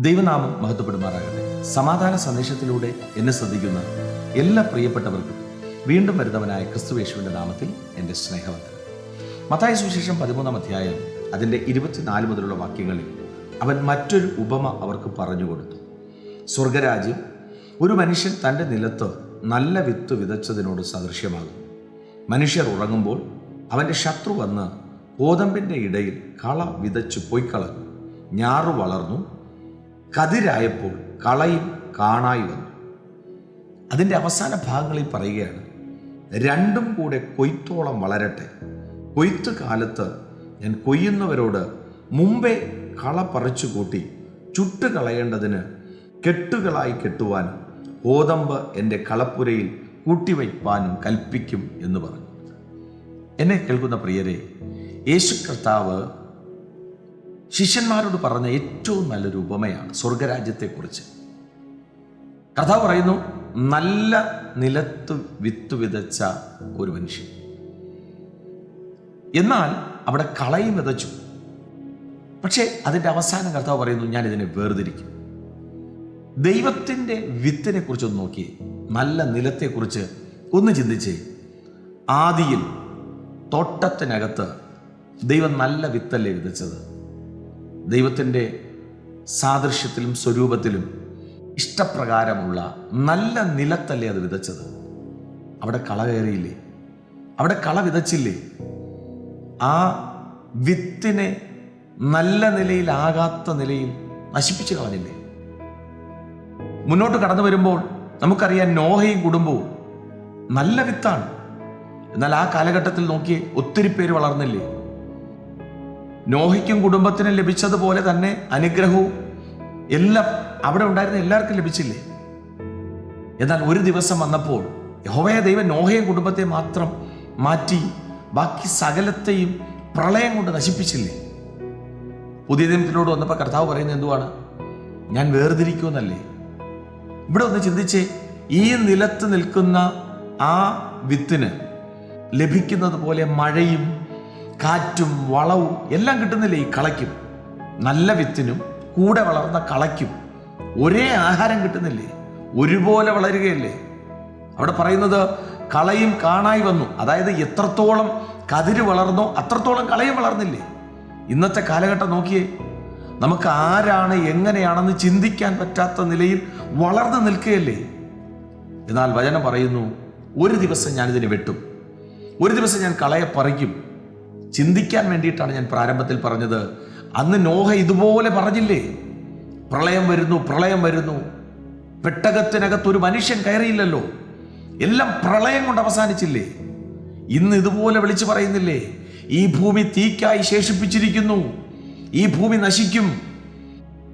ദൈവനാമം മഹത്വപ്പെടുമാറാകട്ടെ. സമാധാന സന്ദേശത്തിലൂടെ എന്നെ ശ്രദ്ധിക്കുന്ന എല്ലാ പ്രിയപ്പെട്ടവർക്കും വീണ്ടും വരുന്നവനായ ക്രിസ്തുവേശുവിന്റെ നാമത്തിൽ എന്റെ സ്നേഹവന്ദനം. മത്തായ സുവിശേഷം പതിമൂന്നാം അധ്യായം അതിന്റെ ഇരുപത്തിനാല് മുതലുള്ള വാക്യങ്ങളിൽ അവൻ മറ്റൊരു ഉപമ അവർക്ക് പറഞ്ഞു കൊടുത്തു. സ്വർഗരാജ്യം ഒരു മനുഷ്യൻ തന്റെ നിലത്ത് നല്ല വിത്ത് വിതച്ചതിനോട് സദൃശ്യമാകും. മനുഷ്യർ ഉറങ്ങുമ്പോൾ അവന്റെ ശത്രു വന്ന് ഓതമ്പിന്റെ ഇടയിൽ കള വിതച്ചു പൊയ്ക്കളഞ്ഞു. ഞാറു വളർന്നു കതിരായപ്പോൾ കളയും കാണായി വന്നു. അതിന്റെ അവസാന ഭാഗങ്ങളിൽ പറയുകയാണ് രണ്ടും കൂടെ കൊയ്ത്തോളം വളരട്ടെ. കൊയ്ത്ത് കാലത്ത് ഞാൻ കൊയ്യുന്നവരോട് മുമ്പേ കള പറിച്ചു കൂട്ടി ചുട്ട് കളയേണ്ടതിന് കെട്ടുകളായി കെട്ടുവാനും കോതമ്പ് എന്റെ കളപ്പുരയിൽ കൂട്ടിവയ്പ്പാനും കൽപ്പിക്കും എന്ന് പറഞ്ഞു. എന്നെ കേൾക്കുന്ന പ്രിയരെ യേശു കർത്താവ് ശിഷ്യന്മാരോട് പറഞ്ഞ ഏറ്റവും നല്ലൊരു ഉപമയാണ് സ്വർഗരാജ്യത്തെക്കുറിച്ച്. കഥ പറയുന്നു നല്ല നിലത്ത് വിത്ത് വിതച്ച ഒരു മനുഷ്യൻ. എന്നാൽ അവിടെ കളയും വിതച്ചു. പക്ഷേ അതിന്റെ അവസാനം കർത്താവ് പറയുന്നു ഞാൻ ഇതിനെ വേർതിരിക്കും. ദൈവത്തിന്റെ വിത്തിനെ കുറിച്ചൊന്ന് നോക്കിയേ നല്ല നിലത്തെക്കുറിച്ച് ഒന്ന് ചിന്തിച്ചേ. ആദിയിൽ തോട്ടത്തിനകത്ത് ദൈവം നല്ല വിത്തല്ലേ വിതച്ചത്? ദൈവത്തിന്റെ സാദൃശ്യത്തിലും സ്വരൂപത്തിലും ഇഷ്ടപ്രകാരമുള്ള നല്ല നിലത്തല്ലേ അത് വിതച്ചത്? അവിടെ കള കയറിയില്ലേ? അവിടെ കള വിതച്ചില്ലേ? ആ വിത്തിനെ നല്ല നിലയിലാകാത്ത നിലയിൽ നശിപ്പിച്ചു കളഞ്ഞില്ലേ? മുന്നോട്ട് കടന്നു വരുമ്പോൾ നമുക്കറിയാം നോഹയും കുടുംബവും നല്ല വിത്താണ്. എന്നാൽ ആ കാലഘട്ടത്തിൽ നോക്കി ഒത്തിരി പേര് വളർന്നില്ലേ? നോഹയ്ക്കും കുടുംബത്തിനും ലഭിച്ചതുപോലെ തന്നെ അനുഗ്രഹവും എല്ലാം അവിടെ ഉണ്ടായിരുന്ന എല്ലാവർക്കും ലഭിച്ചില്ലേ? എന്നാൽ ഒരു ദിവസം വന്നപ്പോൾ യഹോവയ ദൈവം നോഹയും കുടുംബത്തെ മാത്രം മാറ്റി ബാക്കി സകലത്തെയും പ്രളയം കൊണ്ട് നശിപ്പിച്ചില്ലേ? പുതിയ നിയമത്തിലൂടെ വന്നപ്പോൾ കർത്താവ് പറയുന്നത് എന്തുവാണ്? ഞാൻ വേർതിരിക്കുമെന്നല്ലേ? ഇവിടെ ഒന്ന് ചിന്തിച്ചേ ഈ നിലത്ത് നിൽക്കുന്ന ആ വിത്തിന് ലഭിക്കുന്നത് പോലെ മഴയും കാറ്റും വളവും എല്ലാം കിട്ടുന്നില്ലേ ഈ കളയ്ക്കും. നല്ല വിത്തിനും കൂടെ വളർന്ന കളയ്ക്കും. ഒരേ ആഹാരം കിട്ടുന്നില്ലേ? ഒരുപോലെ വളരുകയല്ലേ? അവിടെ പറയുന്നത് കളയും കാണായി വന്നു. അതായത് എത്രത്തോളം കതിര് വളർന്നോ അത്രത്തോളം കളയും വളർന്നില്ലേ? ഇന്നത്തെ കാലഘട്ടം നോക്കിയേ. നമുക്ക് ആരാണ് എങ്ങനെയാണെന്ന് ചിന്തിക്കാൻ പറ്റാത്ത നിലയിൽ വളർന്നു നിൽക്കുകയല്ലേ? എന്നാൽ വചനം പറയുന്നു ഒരു ദിവസം ഞാനിതിനെ വെട്ടും. ഒരു ദിവസം ഞാൻ കളയെ പറിക്കും. ചിന്തിക്കാൻ വേണ്ടിയിട്ടാണ് ഞാൻ പ്രാരംഭത്തിൽ പറഞ്ഞത്. അന്ന് നോഹ ഇതുപോലെ പറഞ്ഞില്ലേ പ്രളയം വരുന്നു പ്രളയം വരുന്നു. പെട്ടകത്തിനകത്ത് ഒരു മനുഷ്യൻ കയറിയില്ലല്ലോ. എല്ലാം പ്രളയം കൊണ്ട് അവസാനിച്ചില്ലേ? ഇന്ന് ഇതുപോലെ വിളിച്ചു പറയുന്നില്ലേ ഈ ഭൂമി തീക്കായി ശേഷിപ്പിച്ചിരിക്കുന്നു. ഈ ഭൂമി നശിക്കും.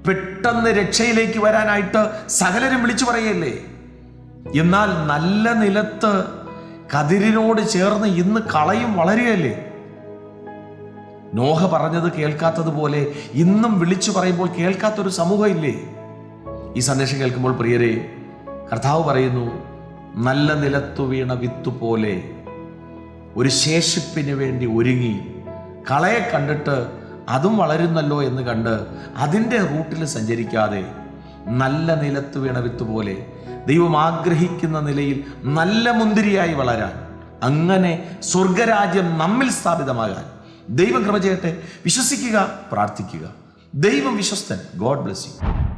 പെട്ടെന്ന് രക്ഷയിലേക്ക് വരാനായിട്ട് സകലരും വിളിച്ചു പറയല്ലേ എന്നാൽ നല്ല നിലത്ത് കതിരിനോട് ചേർന്ന് ഇന്ന് കളയും വളരുകയല്ലേ? നോഹ പറഞ്ഞത് കേൾക്കാത്തതുപോലെ ഇന്നും വിളിച്ചു പറയുമ്പോൾ കേൾക്കാത്തൊരു സമൂഹമില്ലേ? ഈ സന്ദേശം കേൾക്കുമ്പോൾ പ്രിയരെ കർത്താവ് പറയുന്നു നല്ല നിലത്തു വീണ വിത്തു പോലെ ഒരു ശേഷിപ്പിന് വേണ്ടി ഒരുങ്ങി കളയെ കണ്ടിട്ട് അതും വളരുന്നല്ലോ എന്ന് കണ്ട് അതിന്റെ റൂട്ടിൽ സഞ്ചരിക്കാതെ നല്ല നിലത്ത് വീണ വിത്ത് പോലെ ദൈവം ആഗ്രഹിക്കുന്ന നിലയിൽ നല്ല മുന്തിരിയായി വളരാൻ അങ്ങനെ സ്വർഗരാജ്യം നമ്മിൽ സ്ഥാപിതമാകാൻ ദൈവം ക്രമ ചെയ്യട്ടെ. വിശ്വസിക്കുക പ്രാർത്ഥിക്കുക. ദൈവം വിശ്വസ്തൻ. God bless you